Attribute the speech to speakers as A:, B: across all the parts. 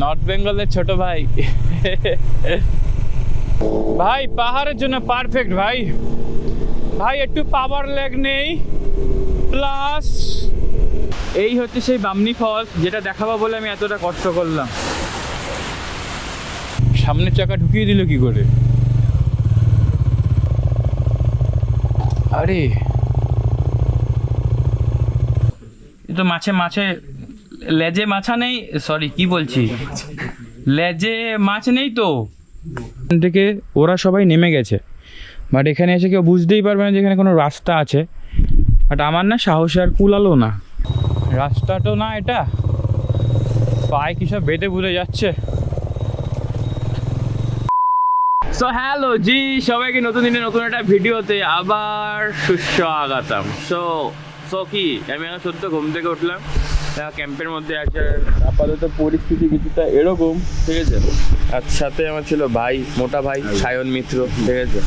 A: North বেঙ্গলের ছোট ভাই। ভাই, পাহাড়ের জন্য পারফেক্ট ভাই। ভাই, একটু পাওয়ার লেগ নেই। প্লাস এই হচ্ছে সেই বামনি ফলস যেটা দেখাবো বলে আমি এতটা কষ্ট করলাম। সামনের চাকা ঢুকিয়ে দিল কি করে? এ তো মাছে মাছে লেজে মাছা নেই? সরি কি বলছি? লেজে মাছ নেই তো? থেকে ওরা সবাই নেমে গেছে। বাট এখানে এসে কেউ বুঝতেই পারবে না যে এখানে কোনো রাস্তা আছে। বাট আমার না সাহসে আর কুলালো না। রাস্তা তো না এটা। পায়ে কি সব বেঁধে বুঝে যাচ্ছে। সো হ্যালো জি সবাইকে নতুন দিনে নতুন একটা ভিডিওতে আবার সুস্বাগতম। সো সো কি আমি এখন সত্য, ঘুম থেকে উঠলাম। ক্যাম্পের মধ্যে আছে। আপাতত পরিস্থিতি কিছুটা এরকম, ঠিক আছে? আর সাথে আমার ছিল ভাই, মোটা ভাই, সায়ন মিত্র, ঠিক আছে?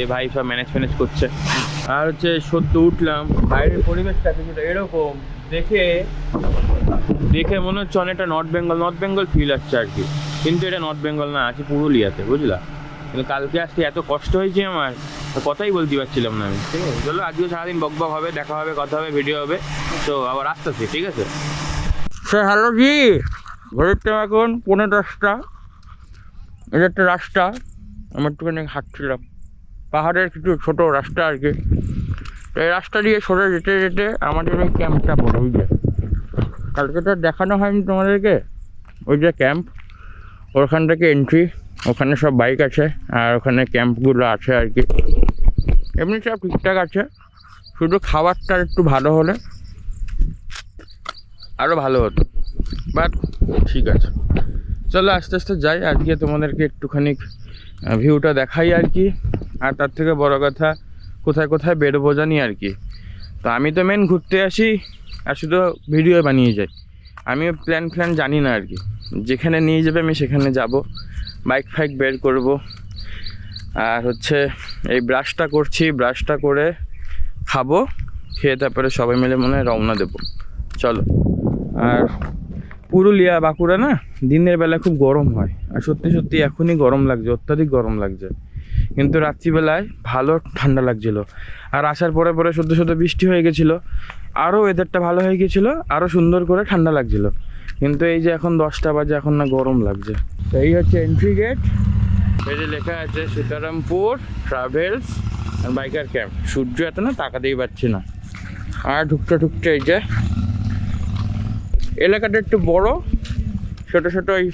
A: এ ভাই সব ম্যানেজ ম্যানেজ করছে। আর হচ্ছে, সত্য, উঠলাম। বাইরের পরিবেশটা কিছুটা এরকম, দেখে দেখে মনে হচ্ছে অনেকটা North Bengal North Bengal feel আসছে আর কি। কিন্তু এটা নর্থ বেঙ্গল না, আছে পুরুলিয়াতে, বুঝলা? কালকে আসতে এত কষ্ট হয়েছে আমার। কথাই বলতে পারছিলাম না আমি। ঠিক আছে, চলো আজকে সারাদিন বক বক হবে, দেখা হবে, কথা হবে ভিডিও হবে। তো আবার আসতেছি, ঠিক আছে? স্যার হ্যালো জি ঘরের টাইম এখন পনেরো দশটা। এটা একটা রাস্তা, আমি একটুখানি হাঁটছিলাম। পাহাড়ের কিছু ছোট রাস্তা আর কি। এই রাস্তা দিয়ে সরে যেতে যেতে আমাদের ওই ক্যাম্পটা পড়ে যে কালকে তো দেখানো হয়নি তোমাদেরকে। ওই যে ক্যাম্প ওখান থেকে এন্ট্রি ওখানে সব বাইক আছে, আর ওখানে ক্যাম্পগুলো আছে আর কি। এমনি সব ঠিকঠাক আছে। শুধু খাবারটা একটু ভালো হলে আরও ভালো হতো। বাট ঠিক আছে। চলো আস্তে আস্তে যাই, আজকে তোমাদেরকে একটুখানি ভিউটা দেখাই আর কি। আর তার থেকে বড় কথা, কোথায় কোথায় বেরোবো জানি আর কি। তো আমি তো মেন ঘুরতে আসি, আর শুধু ভিডিও বানিয়ে যাই। আমি প্ল্যান ফ্ল্যান জানি না আর কি। যেখানে নিয়ে যাবে আমি সেখানে যাব। বাইক ফাইক বের করব। আর হচ্ছে এই ব্রাশটা করছি ব্রাশটা করে খাব, খেয়ে তারপরে সবাই মিলে মনে হয় রওনা দেবো। চলো। আর পুরুলিয়া, বাঁকুড়া না, দিনের বেলা খুব গরম হয়। আর সত্যি সত্যি এখনই গরম লাগছে, অত্যাধিক গরম লাগছে। কিন্তু রাত্রিবেলায় ভালো ঠান্ডা লাগছিল। আর আসার পরে পরে সদ্য সদ্য বৃষ্টি হয়ে গেছিল। আরও ওয়েদারটা ভালো হয়ে গেছিল, আরও সুন্দর করে ঠান্ডা লাগছিল। কিন্তু এই যে এখন দশটা বাজে, এখন না গরম লাগছে। তো এই হচ্ছে এন্ট্রি গেট এই যে লেখা আছে, সীতারামপুর ট্রাভেলস বাইকার ক্যাম্প সূর্য এত না তাকাতেই পাচ্ছি না। আর ঢুকতে ঢুকতে এই যে, এলাকাটা একটু বড়। ছোট ছোট ওই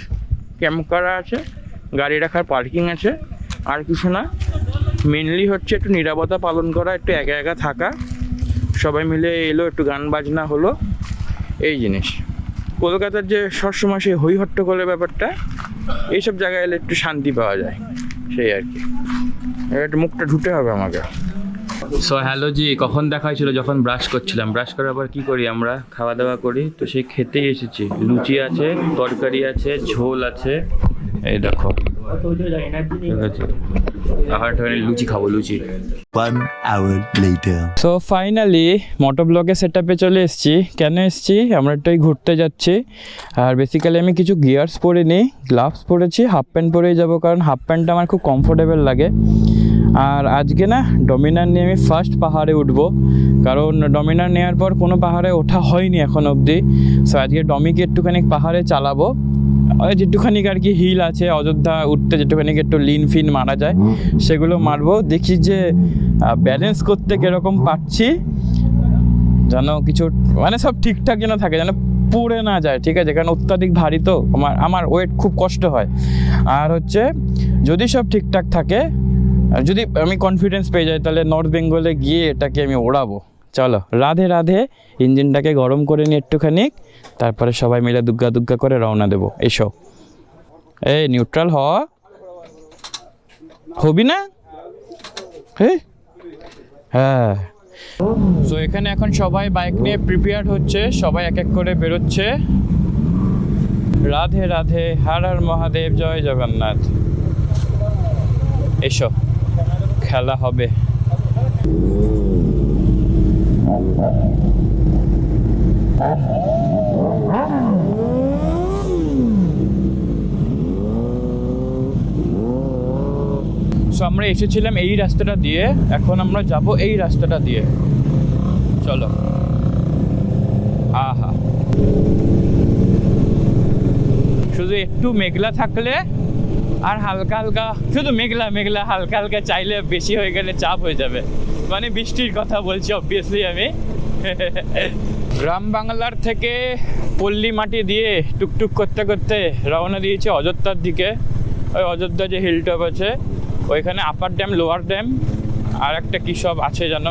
A: ক্যাম্প করা আছে, গাড়ি রাখার পার্কিং আছে। আর কিছু না। মেনলি হচ্ছে একটু নিরাপত্তা পালন করা, একটু একা একা থাকা। সবাই মিলে এলো, একটু গান বাজনা হলো। এই জিনিস। কলকাতার যে সবসময় সেই হই হট্টগোলের ব্যাপারটা এইসব জায়গায় এলে একটু শান্তি পাওয়া যায়। সেই আর কি। একটু মুখটা ঢুতে হবে আমাকে। সো হ্যালো জি কখন দেখা হয়েছিল? যখন ব্রাশ করছিলাম। ব্রাশ করার পর কী করি আমরা? খাওয়া দাওয়া করি। তো সেই খেতেই এসেছি। লুচি আছে তরকারি আছে ঝোল আছে। এই দেখো। ঠিক আছে। লুচি খাব লুচি. সো ফাইনালি মোটো সেট আপে চলে এসেছি। কেন এসেছি? আমরা একটু ঘুরতে যাচ্ছি। আর বেসিক্যালি আমি কিছু গিয়ার্স পরে নিই গ্লাভস পরেছি হাফ প্যান্ট পরেই যাব কারণ হাফ প্যান্টটা আমার খুব কমফোর্টেবল লাগে। আর আজকে না ডমিনার নিয়ে আমি ফার্স্ট পাহাড়ে উঠবো। কারণ ডমিনার নেওয়ার পর কোনো পাহাড়ে ওঠা হয়নি এখন অবধি। সো আজকে ডমিকে একটুখানি পাহাড়ে চালাবো। যেটুখানি আর কি হিল আছে, অযোধ্যা উঠতে যেটুখানি একটু লিন ফিন মারা যায়, সেগুলো মারবো। দেখি যে ব্যালেন্স করতে কীরকম পারছি। যেন কিছু মানে সব ঠিকঠাক যেন থাকে, যেন পড়ে না যায়, ঠিক আছে? কারণ অত্যাধিক ভারী তো, আমার আমার ওয়েট খুব কষ্ট হয়। আর হচ্ছে, যদি সব ঠিকঠাক থাকে যদি আমি কনফিডেন্স পেয়ে যাই, তাহলে নর্থ বেঙ্গলে গিয়ে এটাকে আমি ওড়াবো। চলো, রাধে রাধে, ইঞ্জিনটাকে গরম করে নিই একটুখানি, তারপরে সবাই মিলে দুগ্গা দুগ্গা করে রওনা দেবো। এসো। এই নিউট্রাল হ। হবি না? হ্যাঁ। তো এখানে এখন সবাই বাইক নিয়ে প্রিপেয়ার হচ্ছে, সবাই এক এক করে বেরোচ্ছে। রাধে রাধে, হার হর মহাদেব, জয় জগন্নাথ। এসো। খেলা হবে। সো আমরা এসেছিলাম এই রাস্তাটা দিয়ে, এখন আমরা যাব এই রাস্তাটা দিয়ে। চলো। আহা। শুধু একটু মেঘলা থাকলে আর হালকা হালকা, শুধু মেঘলা মেঘলা, হালকা হালকা চাইলে বেশি হয়ে গেলে চাপ হয়ে যাবে। মানে বৃষ্টির কথা বলছি অবভিয়াসলি আমি। গ্রাম বাংলার থেকে পল্লী মাটি দিয়ে টুকটুক করতে করতে রওনা দিয়েছে অযোধ্যার দিকে। ওই অযোধ্যা যে হিল টপ আছে, ওইখানে আপার ড্যাম লোয়ার ড্যাম আর একটা কী সব আছে যেন।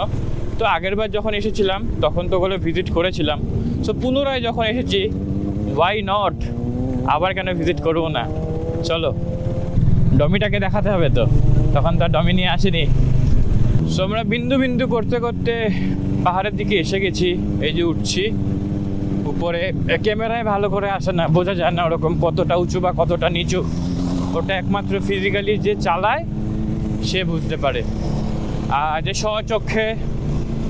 A: তো আগেরবার যখন এসেছিলাম, তখন তো ওগুলো ভিজিট করেছিলাম। সো পুনরায় যখন এসেছি ওয়াই নট আবার কেন ভিজিট করব না? চলো। ডমিটাকে দেখাতে হবে তো। তখন তো ডমি নিয়ে আসেনি। সো আমরা বিন্দু বিন্দু করতে করতে পাহাড়ের দিকে এসে গেছি। এই যে উঠছি। উপরে ক্যামেরায় ভালো করে আসে না, বোঝা যায় না ওরকম কতটা উঁচু বা কতটা নিচু। ওটা একমাত্র ফিজিক্যালি যে চালায়, সে বুঝতে পারে। আর যে স্বচক্ষে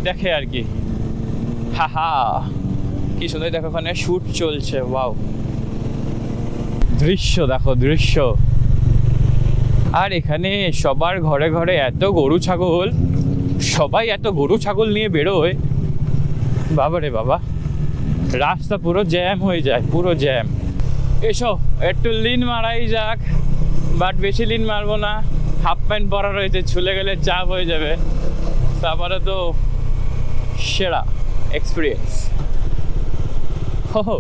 A: দেখে আর কি। হা হা কি সুন্দর দেখো ওখানে শ্যুট চলছে, ওয়াও। দৃশ্য দেখো, দৃশ্য। আর এখানে সবার ঘরে ঘরে এত গরু ছাগল, সবাই এত গরু ছাগল নিয়ে বেরোয়। বাবা রে বাবা, রাস্তা পুরো জ্যাম হয়ে যায়, পুরো জ্যাম। এসো, একটু লিন মারাই যাক, বাট বেশি লিন মারবো না। হাফ প্যান্ট পরা রয়েছে, ছুলে গেলে চাপ হয়ে যাবে। তারপরে তো সেরা এক্সপিরিয়েন্স হো হো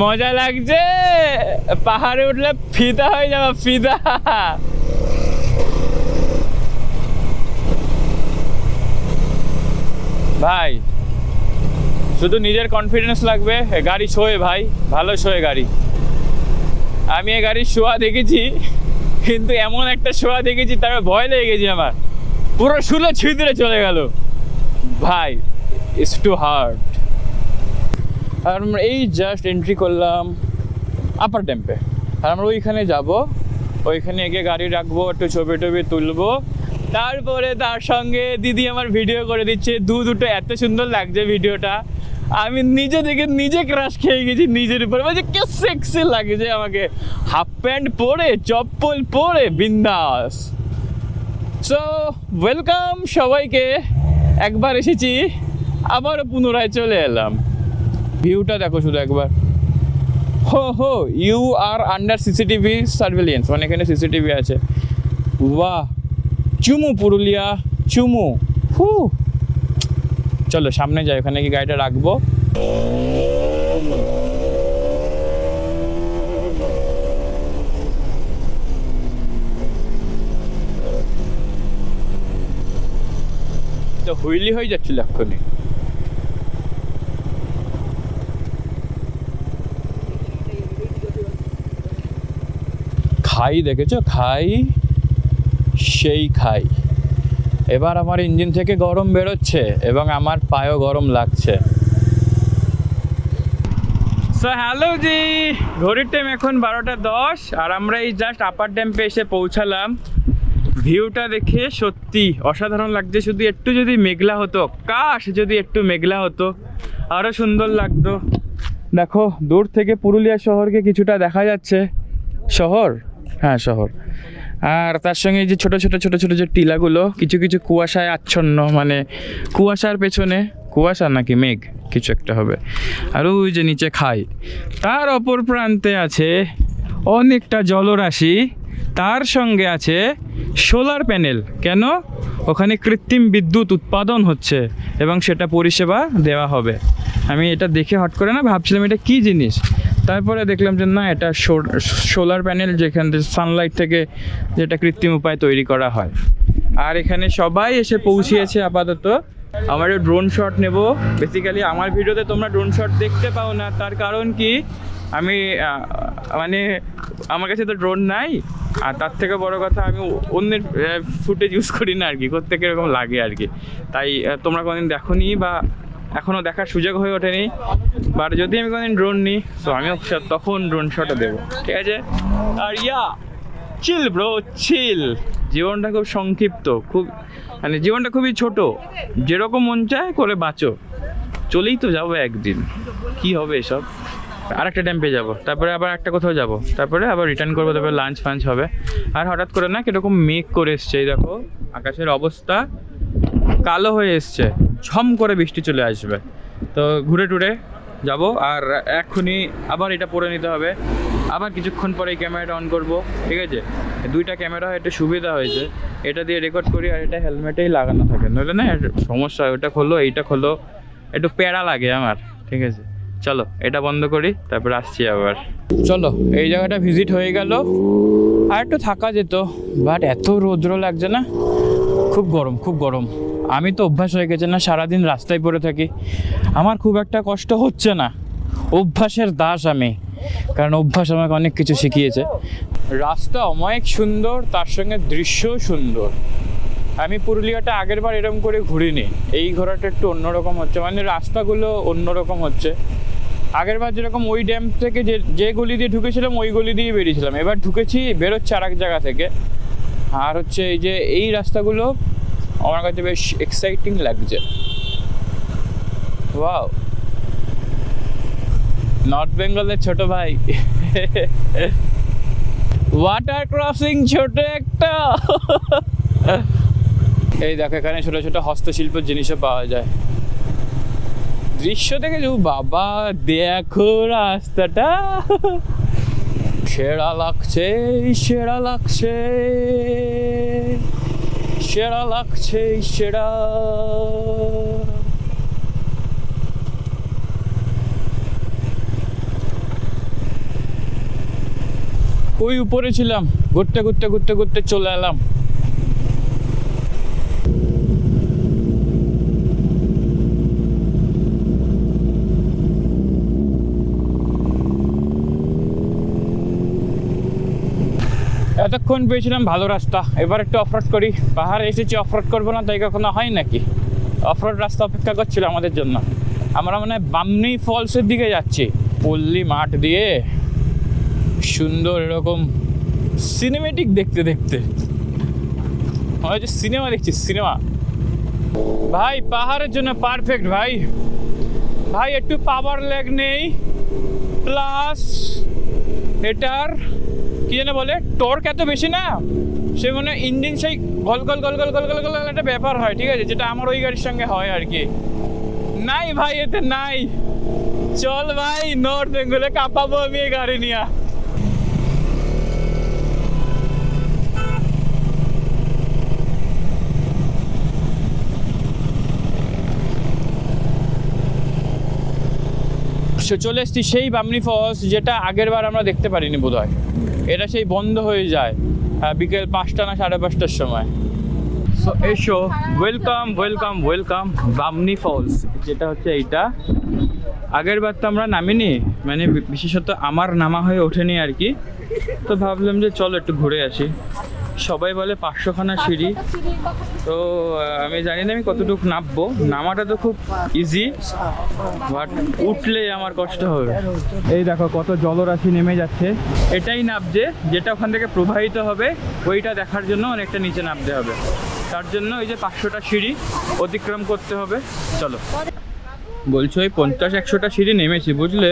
A: মজা লাগছে। পাহাড়ে উঠলে ফিদা হয়ে যাবে, ফিদা। ভাই, শুধু নিজের কনফিডেন্স লাগবে গাড়ি শোয়ে ভাই, ভালো শোয়ে গাড়ি। আমি এ গাড়ির শোয়া দেখেছি, কিন্তু এমন একটা শোয়া দেখেছি, তার ভয় লেগে গেছি আমার। পুরো শুলে ছিঁদরে চলে গেল। ভাই ইটস টু হার্ড আর আমরা এই জাস্ট এন্ট্রি করলাম আপার টেম্পে আর আমরা ওইখানে যাব, ওইখানে গিয়ে গাড়ি রাখব, একটু ছবি টবি তুলবো। তারপরে তার সঙ্গে দিদি আমার ভিডিও করে দিচ্ছে, দু দুটো এত সুন্দর লাগছে ভিডিওটা আমি নিজে থেকে নিজে ক্রাশ খেয়ে গেছি নিজের উপর। বলছি কে সেক্সি লাগছে আমাকে। হাফ প্যান্ট পরে, চপ্পল পরে, বিন্দাস। সো ওয়েলকাম সবাইকে। একবার এসেছি, আবারও পুনরায় চলে এলাম। ভিউটা দেখো শুধু একবার। হো হো you are under CCTV surveillance মানে এখানে সিসিটিভি আছে। বাহ, চুমু পুরুলিয়া, চুমু। হু চলো, সামনে যাই, ওখানে কি গাড়িটা রাখব। তো হুইলি হয়ে যাচ্ছিল এক্ষুনি। খাই, দেখেছ? খাই, সেই খাই। এবার আমার ইঞ্জিন থেকে গরম বেরোচ্ছে এবং আমার পায়েও গরম লাগছে। So hello ji. ঘড়ির টাইম এখন বারোটা দশ, আর আমরা এই জাস্ট আপার ড্যাম্পে এসে পৌঁছালাম। ভিউটা দেখে সত্যি অসাধারণ লাগছে। শুধু একটু যদি মেঘলা হতো, কাশ, যদি একটু মেঘলা হতো আরও সুন্দর লাগতো। দেখো, দূর থেকে পুরুলিয়া শহরকে কিছুটা দেখা যাচ্ছে। শহর? হ্যাঁ শহর। আর তার সঙ্গে যে ছোট ছোট ছোট ছোট যে টিলাগুলো, কিছু কিছু কুয়াশায় আচ্ছন্ন মানে কুয়াশার পেছনে, কুয়াশা নাকি মেঘ, কিছু একটা হবে। আর ওই যে নিচে খাই, তার অপর প্রান্তে আছে অনেকটা জলরাশি, তার সঙ্গে আছে সোলার প্যানেল। কেন? ওখানে কৃত্রিম বিদ্যুৎ উৎপাদন হচ্ছে এবং সেটা পরিষেবা দেওয়া হবে। আমি এটা দেখে হট করে না, ভাবছিলাম এটা কি জিনিস? তারপরে দেখলাম যে না, এটা সোলার প্যানেল যেখান থেকে সানলাইট থেকে যেটা কৃত্রিম উপায় তৈরি করা হয়। আর এখানে সবাই এসে পৌঁছিয়েছে আপাতত। আমার ড্রোন শট নেব। বেসিক্যালি আমার ভিডিওতে তোমরা ড্রোন শট দেখতে পাও না। তার কারণ কি? আমি মানে আমার কাছে তো ড্রোন নাই। আর তার থেকে বড় কথা, আমি অন্যের ফুটেজ ইউজ করি না আর কি। করতে কীরকম লাগে আর কি। তাই তোমরা কোনোদিন দেখোনি বা এখনও দেখার সুযোগ হয়ে ওঠেনি। বাট যদি আমি কোনোদিন ড্রোন নিই তো আমিও তখন ড্রোন শটে দেবো। ঠিক আছে? আর ইয়া চিল ব্রো চিল জীবনটা খুব সংক্ষিপ্ত, খুব মানে জীবনটা খুবই ছোট। যেরকম মন চায় করে বাঁচো। চলেই তো যাব একদিন। কি হবে এসব? আর আরেকটা ড্যাম্পে যাব। তারপরে আবার একটা কোথাও যাব। তারপরে আবার রিটার্ন করব, তারপরে লাঞ্চ ফাঞ্চ হবে। আর হঠাৎ করে না কীরকম মেঘ করে এসছে, এই দেখো। আকাশের অবস্থা কালো হয়ে এসছে। ঝম করে বৃষ্টি চলে আসবে। তো ঘুরে টুরে যাব, আর এক্ষুনি আবার এটা পরে নিতে হবে। আবার কিছুক্ষণ পরে এই ক্যামেরাটা অন করব, ঠিক আছে? দুইটা ক্যামেরা একটু সুবিধা হয়েছে। এটা দিয়ে রেকর্ড করি, আর এটা হেলমেটেই লাগানো থাকে। নইলে না সমস্যা ওটা খোলো, এইটা খোলো, একটু প্যারা লাগে আমার, ঠিক আছে? চলো, এটা বন্ধ করি, তারপর আসছি আবার। চলো, এই জায়গাটা ভিজিট হয়ে গেল। আর একটু থাকা যেত বাট এত রৌদ্র লাগছে না? খুব গরম খুব গরম। আমি তো অভ্যাস হয়ে গেছে না, সারাদিন রাস্তায় পড়ে থাকি। আমার খুব একটা কষ্ট হচ্ছে না। অভ্যাসের দাস আমি, কারণ অভ্যাস আমাকে অনেক কিছু শিখিয়েছে। রাস্তা অমায়িক সুন্দর, তার সঙ্গে দৃশ্যও সুন্দর। আমি পুরুলিয়াটা আগের বার এরকম করে ঘুরিনি। এই ঘোরাটা একটু অন্যরকম হচ্ছে। মানে রাস্তাগুলো অন্যরকম হচ্ছে। আগের বার যেরকম ওই ড্যাম থেকে যে যে গলি দিয়ে ঢুকেছিলাম, ওই গলি দিয়ে বেরিয়েছিলাম। এবার ঢুকেছি, বেরোচ্ছে আর এক জায়গা থেকে। আর হচ্ছে এই যে, এই রাস্তাগুলো আমার কাছে বেশ এক্সাইটিং লাগছে। ওয়াও নর্থ বেঙ্গলের ছোট ভাই। ওয়াটার ক্রসিং ছোট একটা। এই দেখো, এখানে ছোট ছোট হস্তশিল্পের জিনিসও পাওয়া যায়। দৃশ্য দেখে যে বাবা, দেখো রাস্তাটা। সেরা লাগছে সেরা লাগছে। সেরা লাগছে সেরা। ওই উপরে ছিলাম ঘুরতে ঘুরতে ঘুরতে ঘুরতে চলে এলাম। এতক্ষণ পেয়েছিলাম ভালো রাস্তা। এবার একটু অফরোড করি। পাহাড়ে এসেছি অফরোড করব না, তাই কখনো হয় নাকি? অফরোড রাস্তা অপেক্ষা করছিল আমাদের জন্য। আমরা মানে বামনি ফলসের দিকে যাচ্ছি। পল্লী মাঠ দিয়ে সুন্দর এরকম সিনেমেটিক দেখতে দেখতে। মনে হচ্ছে সিনেমা দেখছি সিনেমা ভাই, পাহাড়ের জন্য পারফেক্ট ভাই। ভাই, একটু পাওয়ার ল্যাগ নেই। প্লাস এটার কি যেন বলে টর্ক এত বেশি না, সে মানে ইঞ্জিন সেই গল গল গল গল গল গল গল একটা ব্যাপার হয়, ঠিক আছে? যেটা আমার ওই গাড়ির সঙ্গে হয় আর কি। নাই ভাই, এতে নাই। চল ভাই নর্থ বেঙ্গলে কাঁপাবো আমি এই গাড়ি নিয়ে। চলে এসছি সেই বামনি ফলস, যেটা আগের বার আমরা দেখতে পারিনি বোধ হয় এটা সেই বন্ধ হয়ে যায় বিকেল পাঁচটা না সাড়ে পাঁচটার সময়। সো এসো welcome welcome welcome Bamni Falls যেটা হচ্ছে এইটা। আগের বার তো আমরা নামিনি মানে বিশেষত আমার নামা হয়ে ওঠেনি আর কি। তো ভাবলাম যে চলো একটু ঘুরে আসি। সবাই বলে পাঁচশোখানা সিঁড়ি। তো আমি জানি না আমি কতটুকু নামবো। নামাটা তো খুব ইজি বাট উঠলে আমার কষ্ট হবে। এই দেখো, কত জলরাশি নেমে যাচ্ছে। এটাই নামছে, যেটা ওখান থেকে প্রবাহিত হবে, ওইটা দেখার জন্য অনেকটা নিচে নামতে হবে। তার জন্য ওই যে পাঁচশোটা সিঁড়ি অতিক্রম করতে হবে। চলো। বলছো, ওই পঞ্চাশ, একশোটা সিঁড়ি নেমেছি, বুঝলে?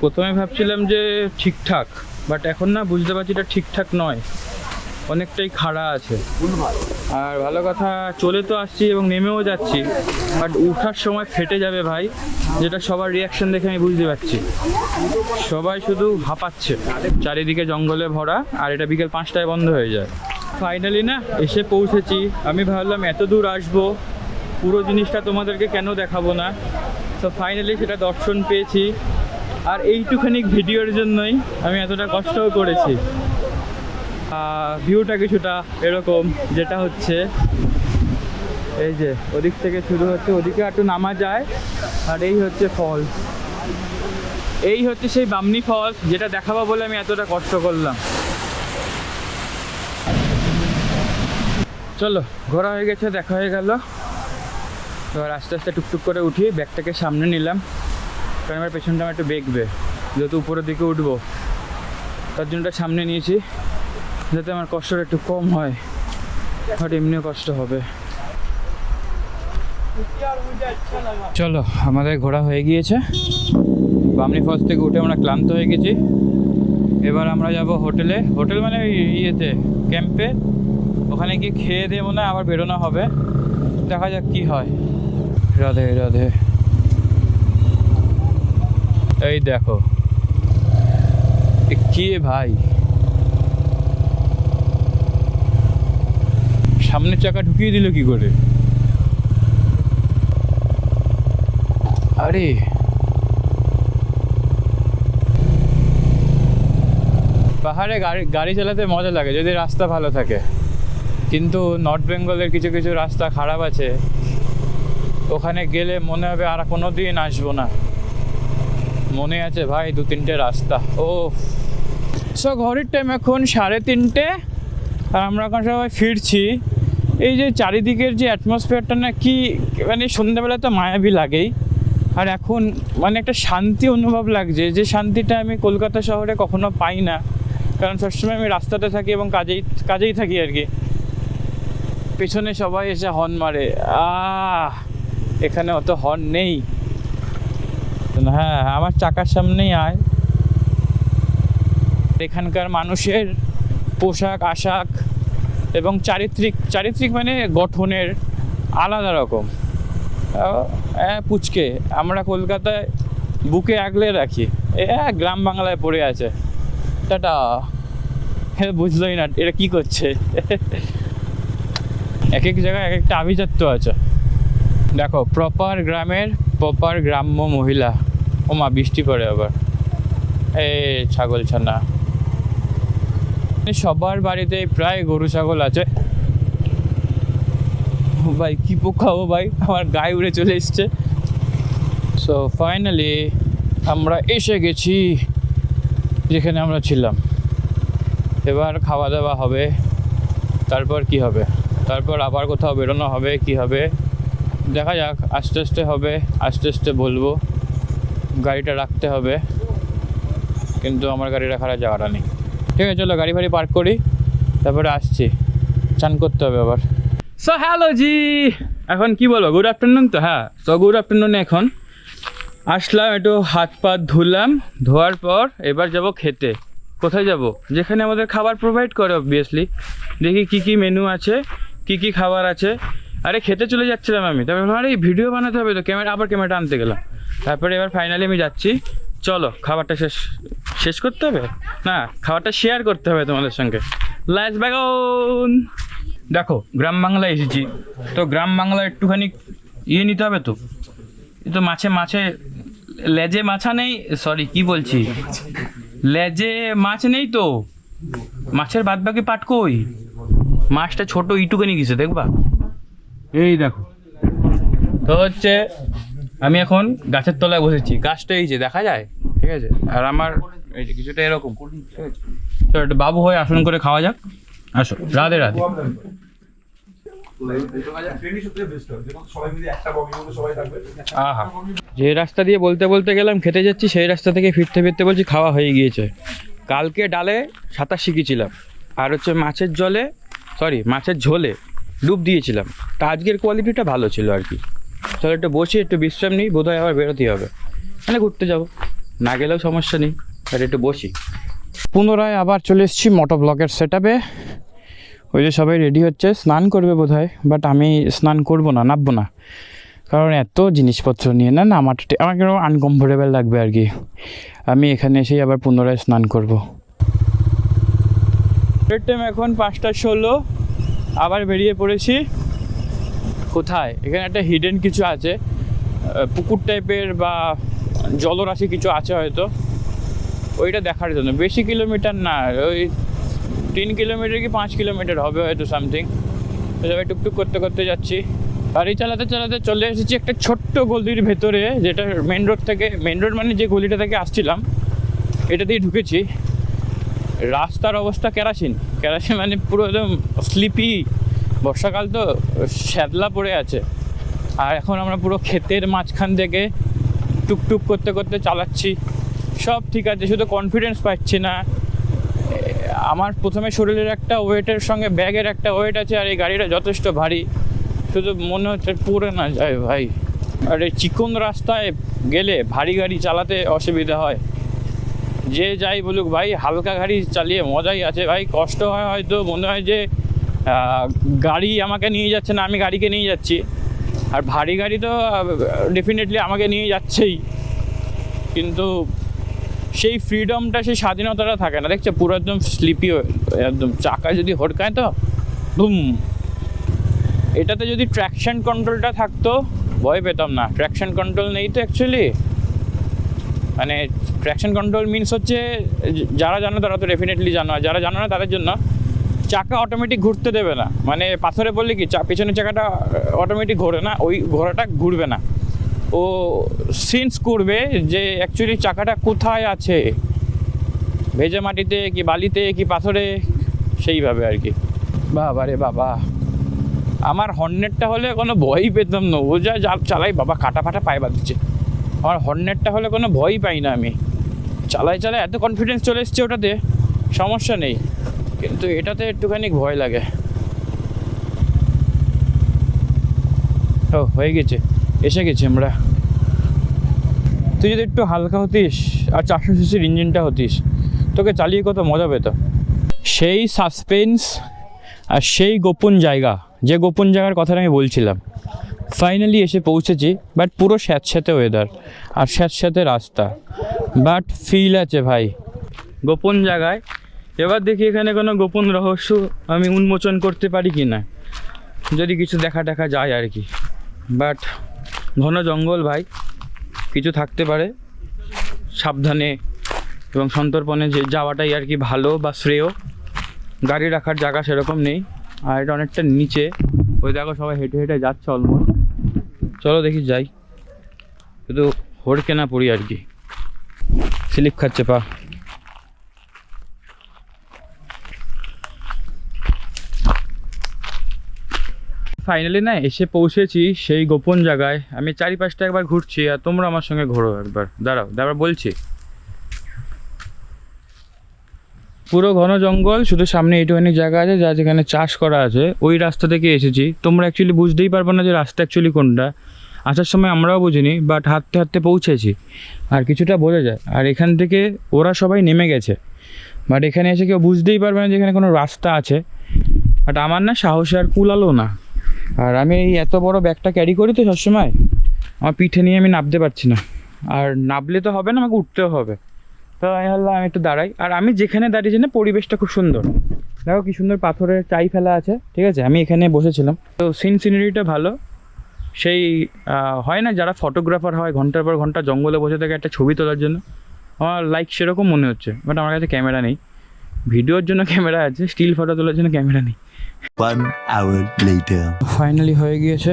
A: প্রথমে ভাবছিলাম যে ঠিকঠাক বাট এখন না বুঝতে পারছি এটা ঠিকঠাক নয়। অনেকটাই খাড়া আছে। আর ভালো কথা, চলে তো আসছি এবং নেমেও যাচ্ছি। বাট উঠার সময় ফেটে যাবে ভাই, যেটা সবার রিয়াকশন দেখে আমি বুঝতে পারছি। সবাই শুধু হাঁপাচ্ছে চারিদিকে জঙ্গলে ভরা, আর এটা বিকেল পাঁচটায় বন্ধ হয়ে যায়। ফাইনালি না, এসে পৌঁছেছি। আমি ভাবলাম, এত দূর আসব? পুরো জিনিসটা তোমাদেরকে কেন দেখাবো না? তো ফাইনালি সেটা দর্শন পেয়েছি। আর এইটুখানি ভিডিওর জন্যই আমি এতটা কষ্টও করেছি। ভিউটা কিছুটা এরকম, যেটা হচ্ছে এই যে, ওদিক থেকে শুরু হচ্ছে, ওদিকে একটু নামা যায়, আর এই হচ্ছে ফল এই হচ্ছে সেই বামনি ফলস যেটা দেখাবো বলে আমি এতটা কষ্ট করলাম। চলো, ঘোরা হয়ে গেছে, দেখা হয়ে গেল। এবার আস্তে আস্তে টুকটুক করে উঠি, ব্যাগটাকে সামনে নিলাম। কারণ আমার পেছনটা আমার একটু বেঁকবে যেহেতু উপরের দিকে উঠবো। তার জন্য সামনে নিয়েছি। যাতে আমার কষ্টটা একটু কম হয়, বাট এমনিও কষ্ট হবে। চলো, আমাদের ঘোরা হয়ে গিয়েছে। বামনি ফলস থেকে উঠে আমরা ক্লান্ত হয়ে গেছি। এবার আমরা যাব হোটেলে। হোটেল মানে ইয়েতে, ক্যাম্পে। ওখানে গিয়ে খেয়ে দিয়ে মনে আবার বেরোনো হবে। দেখা যাক কি হয়। রাধে রাধে। এই দেখো। কি ভাই? সামনের চাকা ঢুকিয়ে দিল কি করে? আরে। পাহাড়ে গাড়ি গাড়ি চালাতে মজা লাগে, যদি রাস্তা ভালো থাকে। কিন্তু নর্থ বেঙ্গলের কিছু কিছু রাস্তা খারাপ আছে। ওখানে গেলে মনে হবে আর কোনো দিন আসব না। মনে আছে ভাই দু তিনটে রাস্তা। ও সো ঘড়ির টাইম এখন সাড়ে তিনটে, আর আমরা এখন সবাই ফিরছি। এই যে চারিদিকের যে অ্যাটমসফিয়ারটা না কি মানে সন্ধ্যাবেলা তো মায়াবী লাগেই। আর এখন মানে একটা শান্তি অনুভব লাগছে, যে শান্তিটা আমি কলকাতা শহরে কখনো পাই না। কারণ সবসময় আমি রাস্তাতে থাকি এবং কাজেই কাজেই থাকি আর কি। পেছনে সবাই এসে হর্ন মারে। আহ, এখানে অত হর্ন নেই। হ্যাঁ আমার চাকার সামনেই আয়। এখানকার মানুষের পোশাক, আশাক এবং চারিত্রিক চারিত্রিক মানে গঠনের আলাদা রকম। পুচকে, আমরা কলকাতায় বুকে আগলে রাখি। এ, গ্রাম বাংলায় পড়ে আছে। টাটা। হ্যাঁ বুঝলোই না এটা কি করছে? এক এক জায়গায় এক একটা আভিজাত্য আছে। দেখো প্রপার গ্রামের প্রপার গ্রাম্য মহিলা। ও মা বৃষ্টি পড়ে আবার। এ ছাগল ছানা। সবার বাড়িতে প্রায় গরু, ছাগল আছে। ভাই, কি পোকা ও ভাই, আমার গায়ে উড়ে চলে এসছে। সো ফাইনালি আমরা এসে গেছি যেখানে আমরা ছিলাম। এবার খাওয়া দাওয়া হবে, তারপর কি হবে? তারপর আবার কোথাও বেরোনো হবে, কি হবে? দেখা যাক, আস্তে আস্তে হবে, আস্তে আস্তে বলব, গাড়িটা রাখতে হবে। কিন্তু আমার গাড়ি রাখার জায়গাটা নেই। ঠিক আছে, চলো গাড়ি ফাড়ি পার্ক করি, তারপরে আসছি। চান করতে হবে আবার। সো হ্যালো জি এখন কি বলব গুড আফটারনুন তো হ্যাঁ। তো গুড আফটারনুন এখন। আসলাম একটু হাত পা ধুলাম, ধোয়ার পর এবার যাব খেতে। কোথায় যাব? যেখানে আমাদের খাবার প্রোভাইড করে অবভিয়াসলি দেখি কি কি মেনু আছে, কি কি খাবার আছে। আরে, খেতে চলে যাচ্ছিলাম আমি। তারপরে আরে ভিডিও বানাতে হবে তো, ক্যামেরা আবার ক্যামেরাটা আনতে গেলাম। তারপরে এবার ফাইনালি আমি যাচ্ছি। চলো খাবারটা শেষ শেষ করতে হবে? না খাবারটা শেয়ার করতে হবে তোমাদের সঙ্গে। লাইস ব্যাগন দেখো গ্রাম বাংলায় এসেছি। তো গ্রাম বাংলা একটুখানি ইয়ে নিতে হবে তো। তো মাছে মাছে লেজে মাছা নেই? সরি কি বলছি? লেজে মাছ নেই তো? মাছের বাদ বাকি পাট কই? মাছটা ছোট ইটুকানি গেছে দেখবা? এই দেখো। তো হচ্ছে আমি এখন গাছের তলায় বসেছি। গাছটা এই যে, দেখা যায়? ঠিক আছে? আর আমার এই যে কিছুটা এরকম। বাবু হয়ে আসন করে খাওয়া যাক। আসো, রাধে রাধে। যে রাস্তা দিয়ে বলতে বলতে গেলাম, খেতে যাচ্ছি, সেই রাস্তা থেকে ফিরতে ফিরতে বলছি খাওয়া হয়ে গিয়েছে। কালকে ডালে সাঁতার শিখেছিলাম। আর হচ্ছে মাছের জলে সরি মাছের ঝোলে ডুব দিয়েছিলাম। তা আজকের কোয়ালিটিটা ভালো ছিল আর কি। চলো একটু বসে, একটু বিশ্রাম নিই, বোধহয় আবার বেরোতেই হবে। মানে ঘুরতে যাব। না গেলেও সমস্যা নেই, আর একটু বসি। পুনরায় আবার চলে এসেছি মোটো ব্লকের সেট আপে ওই যে সবাই রেডি হচ্ছে, স্নান করবে বোধ হয় বাট আমি স্নান করব না, নামবো না। কারণ এত জিনিসপত্র নিয়ে না না, আমার কেন আনকমফোর্টেবল লাগবে আর কি। আমি এখানে এসেই আবার পুনরায় স্নান করব। টাইম এখন পাঁচটা ষোলো, আবার বেরিয়ে পড়েছি। কোথায়? এখানে একটা হিডেন কিছু আছে। পুকুর টাইপের বা জলরাশি কিছু আছে হয়তো। ওইটা দেখার জন্য। বেশি কিলোমিটার না, ওই তিন কিলোমিটার কি পাঁচ কিলোমিটার হবে হয়তো সামথিং সবাই টুকটুক করতে করতে যাচ্ছি। গাড়ি চালাতে চালাতে চলে এসেছি একটা ছোট্ট গলির ভেতরে, যেটা মেন রোড থেকে মেন রোড মানে যে গলিটা থেকে আসছিলাম, এটা দিয়ে ঢুকেছি। রাস্তার অবস্থা কেরাসিন। কেরাসিন মানে পুরো একদম স্লিপি বর্ষাকাল তো শ্যাদলা পড়ে আছে। আর এখন আমরা পুরো ক্ষেতের মাঝখান থেকে টুকটুক করতে করতে চালাচ্ছি। সব ঠিক আছে, শুধু কনফিডেন্স পাচ্ছি না। আমার প্রথমে শরীরের একটা ওয়েটের সঙ্গে ব্যাগের একটা ওয়েট আছে আর এই গাড়িটা যথেষ্ট ভারী। শুধু মনে হচ্ছে পড়ে না যায় ভাই। আর এই চিকন রাস্তায় গেলে ভারী গাড়ি চালাতে অসুবিধা হয়। যে যাই বলুক ভাই, হালকা গাড়ি চালিয়ে মজাই আছে ভাই। কষ্ট হয় হয়তো, মনে হয় যে গাড়ি আমাকে নিয়ে যাচ্ছে না, আমি গাড়িকে নিয়ে যাচ্ছি। আর ভারী গাড়ি তো ডেফিনেটলি আমাকে নিয়ে যাচ্ছেই। কিন্তু সেই ফ্রিডমটা সেই স্বাধীনতাটা থাকে না। দেখছ, পুরো একদম স্লিপি একদম চাকা যদি হটকায় তো ধুম এটাতে যদি ট্র্যাকশন কন্ট্রোলটা থাকতো, ভয় পেতাম না। ট্র্যাকশন কন্ট্রোল নেই তো অ্যাকচুয়ালি মানে ট্র্যাকশন কন্ট্রোল মিনস হচ্ছে, যারা জানো তারা তো ডেফিনেটলি জানো, আর যারা জানো না তাদের জন্য। চাকা অটোমেটিক ঘুরতে দেবে না। মানে পাথরে বললে কি পেছনের চাকাটা অটোমেটিক ঘোরে না, ওই ঘোড়াটা ঘুরবে না। ও সিন্স করবে যে অ্যাকচুয়ালি চাকাটা কোথায় আছে? ভেজে মাটিতে কি বালিতে কি পাথরে? সেইভাবে আর কি। বাবা রে বাবা। আমার হর্নেটটা হলে কোনো ভয়ই পেতাম না। ও যা চালাই, বাবা কাটা ফাটা পায়ে দিচ্ছে আমার হর্নেটটা হলে কোনো ভয়ই পাই না আমি। চালাই চালাই, এত কনফিডেন্স চলে এসছে ওটাতে। সমস্যা নেই। কিন্তু এটাতে একটুখানি ভয় লাগে। ও, হয়ে গেছে। এসে গেছি আমরা। তুই যদি একটু হালকা হতিস, আর চারশো সিসির ইঞ্জিনটা হতিস, তোকে চালিয়ে কত মজা পেত। সেই সাসপেন্স আর সেই গোপন জায়গা, যে গোপন জায়গার কথাটা আমি বলছিলাম। ফাইনালি এসে পৌঁছেছি বাট পুরো স্যাঁতস্যাঁতে ওয়েদার আর স্যাঁতস্যাঁতে রাস্তা। বাট ফিল আছে ভাই। গোপন জায়গায় এবার দেখি এখানে কোনো গোপন রহস্য আমি উন্মোচন করতে পারি কি না। যদি কিছু দেখা দেখা যায় আর কি। বাট ঘন জঙ্গল ভাই, কিছু থাকতে পারে। সাবধানে এবং সন্তর্পণে যে যাওয়াটাই আর কি ভালো বা শ্রেয়। গাড়ি রাখার জায়গা সেরকম নেই। আর এটা অনেকটা নিচে। ওই দেখো সবাই হেঁটে হেঁটে যাচ্ছে অলমোস্ট চলো দেখি যাই। শুধু হড়কে না পড়ি আর কি। স্লিপ খাচ্ছে, পা। ফাইনালি না এসে পৌঁছেছি সেই গোপন জায়গায়। আমি চারিপাশটা একবার ঘুরছি আর তোমরা আমার সঙ্গে ঘোরো একবার। দাঁড়াও দাঁড়াও বলছি। পুরো ঘন জঙ্গল, শুধু সামনে এইটুখানি জায়গা আছে যা যেখানে চাষ করা আছে, ওই রাস্তা থেকে এসেছি। তোমরা অ্যাকচুয়ালি বুঝতেই পারবে না যে রাস্তা অ্যাকচুয়ালি কোনটা। আসার সময় আমরাও বুঝিনি বাট হাঁটতে হাঁটতে পৌঁছেছি। আর কিছুটা বোঝা যায়। আর এখান থেকে ওরা সবাই নেমে গেছে। বাট এখানে এসে কেউ বুঝতেই পারবে না যে এখানে কোনো রাস্তা আছে। বাট আমার না সাহসে আর কুলালো না। আর আমি এই এত বড় ব্যাগটা ক্যারি করি তো সবসময়, আমার পিঠে নিয়ে আমি নামতে পারছি না। আর নামলে তো হবে না, আমাকে উঠতেও হবে। তো আমি ভাবলাম আমি একটু দাঁড়াই। আর আমি যেখানে দাঁড়িয়েছি না, পরিবেশটা খুব সুন্দর। দেখো কি সুন্দর পাথরের চাই ফেলা আছে, ঠিক আছে? আমি এখানে বসেছিলাম। তো সিন সিনারিটা ভালো। সেই হয় না যারা ফটোগ্রাফার হয়, ঘণ্টার পর ঘণ্টা জঙ্গলে বসে থাকে একটা ছবি তোলার জন্য। আমার লাইক সেরকম মনে হচ্ছে বাট আমার কাছে ক্যামেরা নেই। ভিডিওর জন্য ক্যামেরা আছে স্টিল ফটো তোলার জন্য ক্যামেরা নেই।
B: One hour later.
A: ফাইনালি হয়ে গিয়েছে।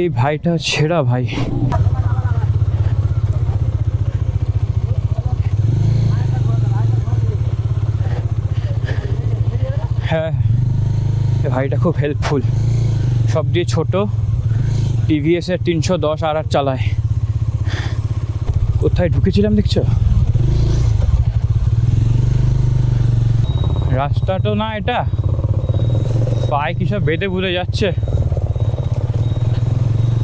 A: এই ভাইটা ছেঁড়া ভাই। হ্যাঁ ভাইটা খুব হেল্পফুল সব দিয়ে ছোটো। টিভিএসের তিনশো দশ আর আর চালায়। কোথায় ঢুকেছিলাম দেখছ? রাস্তা তো না এটা। পায়ে কি সব বেঁধে বুঝে যাচ্ছে।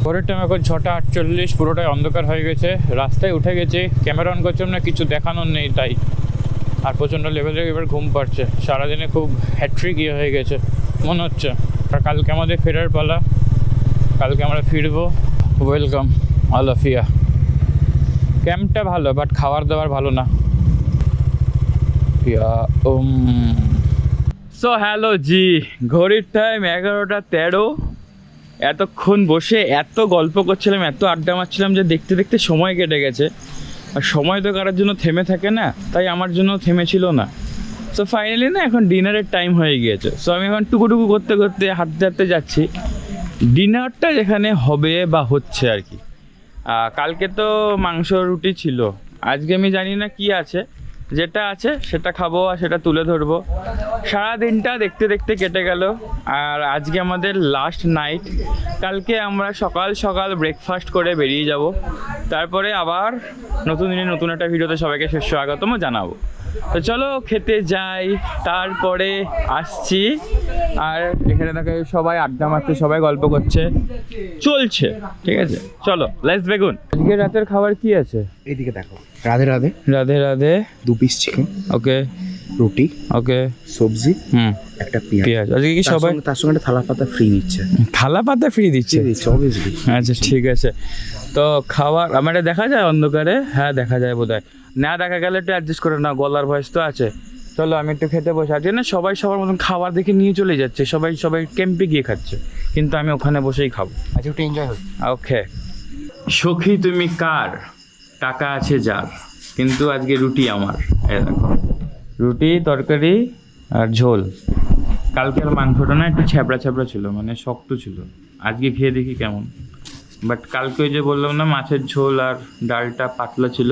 A: পরের টাইম এখন ছটা আটচল্লিশ, পুরোটাই অন্ধকার হয়ে গেছে। রাস্তায় উঠে গেছে ক্যামেরা অন করছিলাম না কিছু দেখানোর নেই তাই। আর প্রচণ্ড লেভেলে এবার ঘুম পাচ্ছে। সারাদিনে খুব হ্যাট্রিক ইয়ে হয়ে গেছে, মনে হচ্ছে। আর কালকে আমাদের ফেরার পালা। কালকে আমরা ফিরবো। ওয়েলকাম আলাফিয়া ক্যাম্পটা ভালো বাট খাবার দাবার ভালো না। সো হ্যালো জি ঘড়ির টাইম এগারোটা তেরো। এতক্ষণ বসে এত গল্প করছিলাম, এত আড্ডা মারছিলাম যে দেখতে দেখতে সময় কেটে গেছে। আর সময় তো কারোর জন্য থেমে থাকে না, তাই আমার জন্য থেমেছিল না। সো ফাইনালি না, এখন ডিনারের টাইম হয়ে গিয়েছে। সো আমি এখন টুকুটুকু করতে করতে হাঁটতে হাঁটতে যাচ্ছি। ডিনারটা যেখানে হবে বা হচ্ছে আর কি। কালকে তো মাংস রুটি ছিল। আজকে আমি জানি না কি আছে। যেটা আছে সেটা খাব আর সেটা তুলে ধরবো। সারাদিনটা দেখতে দেখতে কেটে গেল। আর আজকে আমাদের লাস্ট নাইট কালকে আমরা সকাল সকাল ব্রেকফাস্ট করে বেরিয়ে যাব। তারপরে আবার নতুন দিনে নতুন একটা ভিডিওতে সবাইকে শেষ স্বাগতম জানাব। তো চলো খেতে যাই তারপরে আসছি। আর এখানে দেখো সবাই আড্ডা মারতে সবাই গল্প করছে চলছে ঠিক আছে? চলো লেটস বেগুন আজকে রাতের খাবার কি আছে?
C: এইদিকে দেখো রাধে রাধে।
A: রাধে রাধে।
C: দু পিস চিকেন
A: ওকে
C: রুটি
A: ওকে।
C: সবজি
A: হুম।
C: একটা পেঁয়াজ।
A: পেঁয়াজ। আজকে কি সবাই
C: তার সঙ্গে একটা থালা পাতা ফ্রি দিচ্ছে।
A: থালা পাতা ফ্রি দিচ্ছে?
C: দিচ্ছে অবভিয়াসলি
A: আচ্ছা ঠিক আছে। তো খাবার আমার এটা দেখা যায় অন্ধকারে? হ্যাঁ দেখা যায় বোধ না দেখা গেলে একটু অ্যাডজাস্ট করে না গলার ভয়েস তো আছে। চলো আমি একটু খেতে বসে আজকে না সবাই সবার মতন খাবার দেখে নিয়ে চলে যাচ্ছে। সবাই সবাই ক্যাম্পে গিয়ে খাচ্ছে। কিন্তু আমি ওখানে বসেই খাব।
C: আজকে একটু এনজয় হোক।
A: ওকে। সখী তুমি কার? টাকা আছে যার। কিন্তু আজকে রুটি আমার। এই দেখো। রুটি, তরকারি আর ঝোল। কালকের মাংসটা না একটু ছ্যাবড়া ছ্যাবড়া ছিল মানে শক্ত ছিল। আজকে খেয়ে দেখি কেমন। বাট কালকে যে বললাম না, মাছের ঝোল আর ডালটা পাতলা ছিল,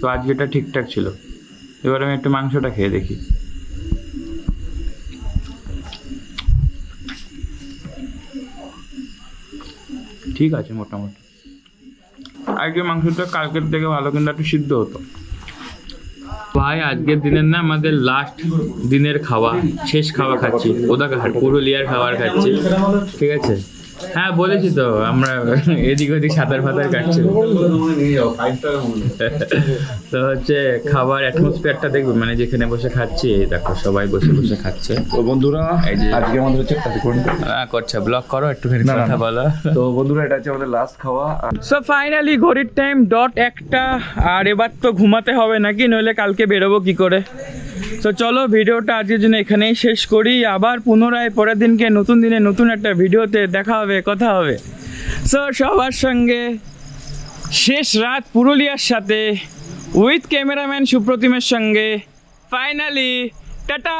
A: তো আজকে এটা ঠিকঠাক ছিল। এবার আমি একটু মাংসটা খেয়ে দেখি। ঠিক আছে, মোটামুটি। আজকে মাংসটা কালকের থেকে ভালো, কিন্তু একটু সিদ্ধ হতো। ভাই আজকের দিনের না, আমাদের লাস্ট দিনের খাওয়া, শেষ খাওয়া খাচ্ছি। ওদা পুরুলিয়ার খাবার খাচ্ছি। ঠিক আছে? হ্যাঁ বলেছি তো আমরা এদিক ওদিক সাঁতার ফাতার কাটছি। তো হচ্ছে খাবার অ্যাটমসফিয়ারটা দেখবেন মানে যেখানে বসে খাচ্ছি দেখো সবাই বসে বসে খাচ্ছে।
D: তো বন্ধুরা
A: এই যে-
D: আজকে আমাদের হচ্ছে
A: হ্যাঁ করছে ব্লগ করো একটুখানি
D: না, না,
A: কথা। বলো।
D: তো বন্ধুরা এটা হচ্ছে আমাদের লাস্ট খাওয়া
A: সো ফাইনালি ঘড়ির টাইম ডট একটা আর এবার তো ঘুমাতে হবে নাকি? নইলে কালকে বেরোবো কি করে? তো চলো ভিডিওটা আজকের জন্য এখানেই শেষ করি। আবার পুনরায় পরের দিনকে, নতুন দিনে নতুন একটা ভিডিওতে দেখা হবে, কথা হবে। সো সবার সঙ্গে শেষ রাত পুরুলিয়ার সাথে উইথ ক্যামেরাম্যান সুপ্রতিমের সঙ্গে। Finally ta-ta!